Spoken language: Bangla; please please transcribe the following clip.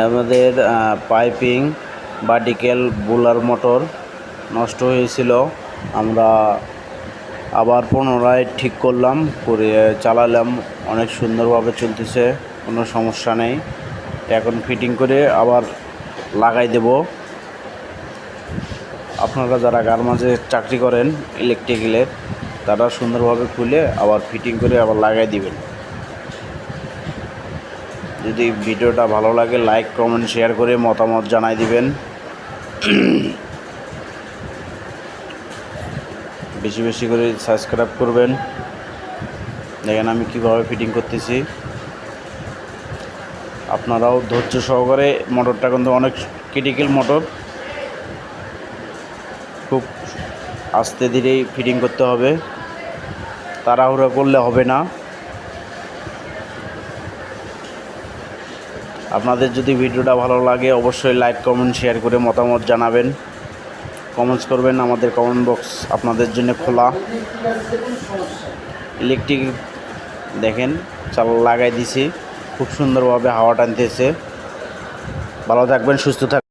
আমাদের পাইপিং বা ডিকেল বুলার মোটর নষ্ট হয়েছিল। আমরা আবার পুনরায় ঠিক করলাম করে চালালাম, অনেক সুন্দরভাবে চলতেছে, কোনো সমস্যা নেই। এখন ফিটিং করে আবার লাগাই দেব। আপনারা যারা গার্মাজে চাকরি করেন ইলেকট্রিক্যালের তারা সুন্দরভাবে খুলে আবার ফিটিং করে আবার লাগাই দিবেন। যদি ভিডিওটা ভালো লাগে লাইক কমেন্ট শেয়ার করে মতামত জানাই দিবেন। বেশি বেশি করে সাবস্ক্রাইব করবেন। দেখেন আমি কীভাবে ফিটিং করতেছি। আপনারাও ধৈর্য সহকারে মোটরটা কিন্তু অনেক ক্রিটিক্যাল মোটর খুব আস্তে ধীরেই ফিটিং করতে হবে। তাড়াহুড়া করলে হবে না। আপনাদের যদি ভিডিওটা ভালো লাগে, অবশ্যই লাইক কমেন্ট শেয়ার করে মতামত জানাবেন। কমেন্টস করবেন, আমাদের কমেন্ট বক্স আপনাদের জন্য খোলা। ইলেকট্রিক দেখেন, চাল লাগাই দিছি। খুব সুন্দরভাবে হাওয়া টানতেছে। ভালো থাকবেন, সুস্থ থাকবেন।